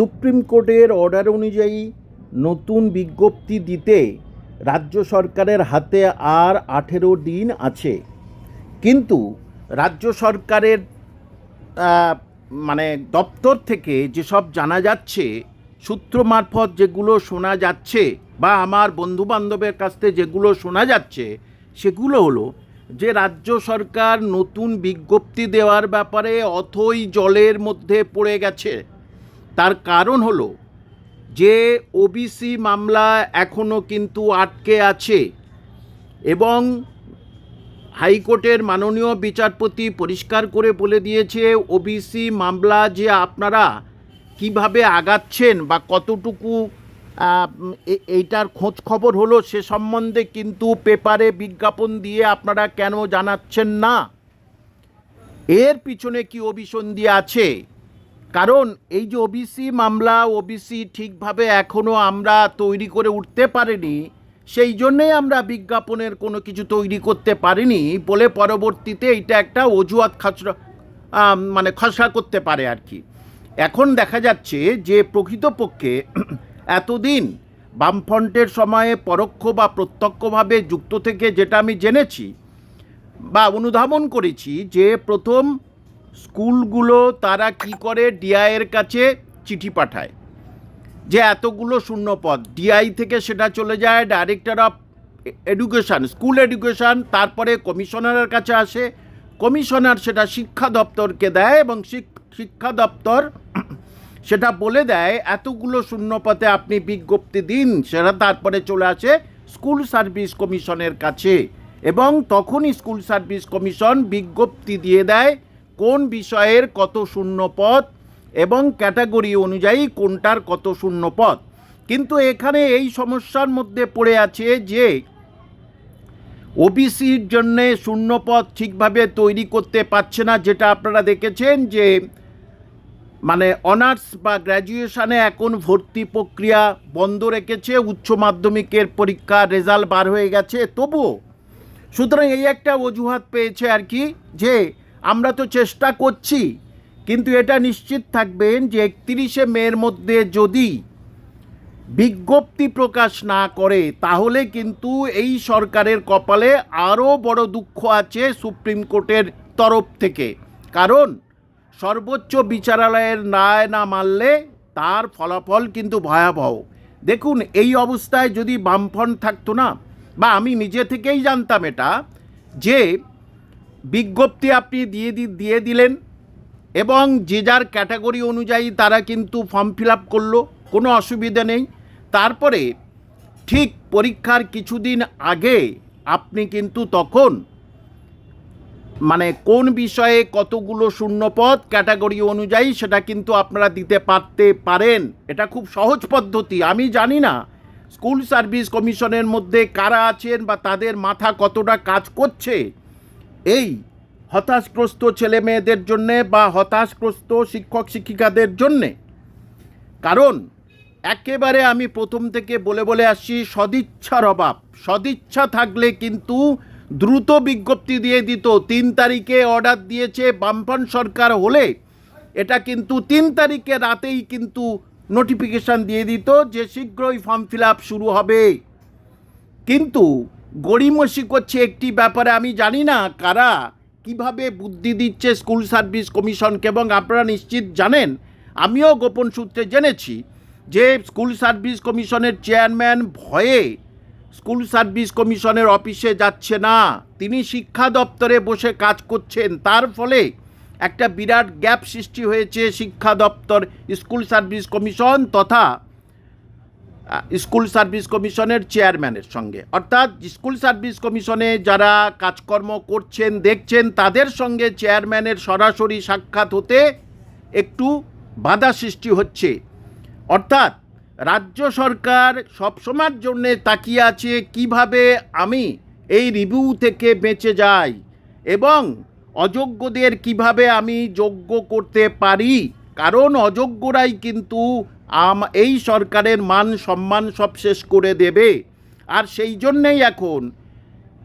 Supreme কোর্টের order অনুযায়ী নতুন বিজ্ঞপ্তি দিতে রাজ্য সরকারের হাতে আর আঠেরো দিন আছে। কিন্তু রাজ্য সরকারের মানে দপ্তর থেকে যেসব জানা যাচ্ছে, সূত্র মারফত যেগুলো শোনা যাচ্ছে বা আমার বন্ধু বান্ধবের কাছ থেকে যেগুলো শোনা যাচ্ছে, সেগুলো হলো যে রাজ্য সরকার নতুন বিজ্ঞপ্তি দেওয়ার ব্যাপারে অথই জলের মধ্যে পড়ে গেছে। তার কারণ হলো যে ওবিসি মামলা এখনও কিন্তু আটকে আছে এবং হাইকোর্টের মাননীয় বিচারপতি পরিষ্কার করে বলে দিয়েছে ওবিসি মামলা যে আপনারা কীভাবে আগাচ্ছেন বা কতটুকু এইটার খোঁজ খবর হলো সে সম্বন্ধে কিন্তু পেপারে বিজ্ঞাপন দিয়ে আপনারা কেন জানাচ্ছেন না? এর পিছনে কি অভিসন্ধি আছে? কারণ এই যে ওবিসি মামলা ওবিসি ঠিকভাবে এখনও আমরা তৈরি করে উঠতে পারিনি, সেই জন্যেই আমরা বিজ্ঞাপনের কোনো কিছু তৈরি করতে পারিনি বলে পরবর্তীতে এটা একটা অজুহাত খাচরা মানে খসড়া করতে পারে আর কি। এখন দেখা যাচ্ছে যে প্রকৃতপক্ষে এতদিন বামফ্রন্টের সময়ে পরোক্ষ বা প্রত্যক্ষভাবে যুক্ত থেকে যেটা আমি জেনেছি বা অনুধাবন করেছি যে প্রথম স্কুলগুলো তারা কি করে? ডিআইয়ের কাছে চিঠি পাঠায়। যে এতগুলো শূন্য পদ ডিআই থেকে সেটা চলে যায়, director of education, school education, তারপরে কমিশনারের কাছে আসে। কমিশনার সেটা শিক্ষা দপ্তরকে দেয় এবং শিক্ষা দপ্তর সেটা বলে দেয়, এতগুলো শূন্য পথে আপনি বিজ্ঞপ্তি দিন। সেটা তারপরে চলে আসে স্কুল সার্ভিস কমিশনের কাছে। এবং তখনই স্কুল সার্ভিস কমিশন বিজ্ঞপ্তি দিয়ে দেয় কোন বিষয়ের কত শূন্য পদ এবং ক্যাটাগরি অনুযায়ী কোনটার কত শূন্য পদ কিন্তু এখানে এই সমস্যার মধ্যে পড়ে আছে যে, ওবিসির জন্যে শূন্য শূন্যপদ ঠিকভাবে তৈরি করতে পারছে না, যেটা আপনারা দেখেছেন যে মানে অনার্স বা গ্র্যাজুয়েশনে এখন ভর্তি প্রক্রিয়া বন্ধ রেখেছে, উচ্চ মাধ্যমিকের পরীক্ষা রেজাল্ট বার হয়ে গেছে। তবুও, সুতরাং এই একটা অজুহাত পেয়েছে আর কি যে আমরা তো চেষ্টা করছি, কিন্তু এটা নিশ্চিত থাকবেন যে একত্রিশে মের মধ্যে যদি বিজ্ঞপ্তি প্রকাশ না করে, তাহলে কিন্তু এই সরকারের কপালে আরও বড় দুঃখ আছে সুপ্রিম কোর্টের তরফ থেকে। কারণ সর্বোচ্চ বিচারালয়ের রায় না মানলে তার ফলাফল কিন্তু ভয়াবহ। দেখুন, এই অবস্থায় যদি বামফ্রন্ট থাকতো না, বা আমি নিজে থেকেই জানতাম এটা, যে বিজ্ঞপ্তি আপনি দিয়ে দিয়ে দিলেন এবং যে যার ক্যাটাগরি অনুযায়ী তারা কিন্তু ফর্ম ফিল আপ করল, কোনো অসুবিধা নেই। তারপরে ঠিক পরীক্ষার কিছুদিন আগে আপনি কিন্তু তখন মানে কোন বিষয়ে কতগুলো শূন্যপদ ক্যাটাগরি অনুযায়ী সেটা কিন্তু আপনারা দিতে পারতে পারেন। এটা খুব সহজ পদ্ধতি, আমি জানি না। স্কুল সার্ভিস কমিশনের মধ্যে কারা আছেন বা তাদের মাথা কতটা কাজ করছে? এই হতাশগ্রস্ত ছেলে মেয়েদের জন্যে বা হতাশগ্রস্ত শিক্ষক শিক্ষিকাদের জন্যে। কারণ, একেবারে আমি প্রথম থেকে বলে বলে আসছি, সদিচ্ছার অভাব। সদিচ্ছা থাকলে কিন্তু দ্রুত বিজ্ঞপ্তি দিয়ে দিত, তিন তারিখে অর্ডার দিয়েছে বামফ্রন্ট সরকার হলে। এটা কিন্তু তিন তারিখে রাতেই কিন্তু নোটিফিকেশান দিয়ে দিত যে শীঘ্রই ফর্ম ফিল শুরু হবে। কিন্তু গড়িমসি করছে একটি ব্যাপারে আমি জানি না। কারা? কীভাবে বুদ্ধি দিচ্ছে স্কুল সার্ভিস কমিশনকে এবং আপনারা নিশ্চিত জানেন? আমিও গোপন সূত্রে জেনেছি যে স্কুল সার্ভিস কমিশনের চেয়ারম্যান ভয়ে স্কুল সার্ভিস কমিশনের অফিসে যাচ্ছে না। তিনি শিক্ষা দপ্তরে বসে কাজ করছেন। তার ফলে একটা বিরাট গ্যাপ সৃষ্টি হয়েছে শিক্ষা দপ্তর, স্কুল সার্ভিস কমিশন তথা স্কুল সার্ভিস কমিশনের চেয়ারম্যানের সঙ্গে। অর্থাৎ স্কুল সার্ভিস কমিশনে যারা কাজকর্ম করছেন, দেখছেন, তাদের সঙ্গে চেয়ারম্যানের সরাসরি সাক্ষাৎ হতে একটু বাধা সৃষ্টি হচ্ছে। অর্থাৎ রাজ্য সরকার সবসময়ের জন্য তাকিয়ে আছে কীভাবে আমি এই রিভিউ থেকে বেঁচে যাই এবং অযোগ্যদের কীভাবে আমি যোগ্য করতে পারি। কারণ অযোগ্যরাই কিন্তু আম এই সরকারের মান সম্মান সব শেষ করে দেবে। আর সেই জন্যেই এখন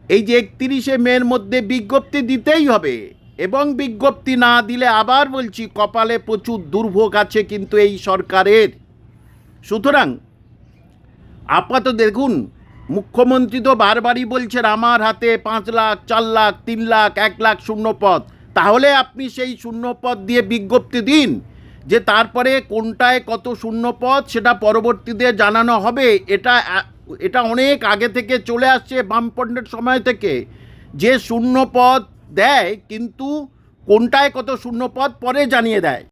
এই যে একত্রিশে মের মধ্যে বিজ্ঞপ্তি দিতেই হবে। এবং বিজ্ঞপ্তি না দিলে আবার বলছি কপালে প্রচুর দুর্ভোগ আছে কিন্তু এই সরকারের। সুতরাং আপাতত দেখুন, মুখ্যমন্ত্রী তো বারবারই বলছেন আমার হাতে পাঁচ লাখ, চার লাখ, তিন লাখ, এক লাখ শূন্য পদ তাহলে আপনি সেই শূন্য পদ দিয়ে বিজ্ঞপ্তি দিন। যে তারপরে কোনটায় কত শূন্য পথ সেটা পরবর্তীতে জানানো হবে, এটা এটা অনেক আগে থেকে চলে আসছে বামপন্ডের সময় থেকে। যে শূন্য পথ দেয় কিন্তু কোনটায় কত শূন্য পথ পরে জানিয়ে দেয়।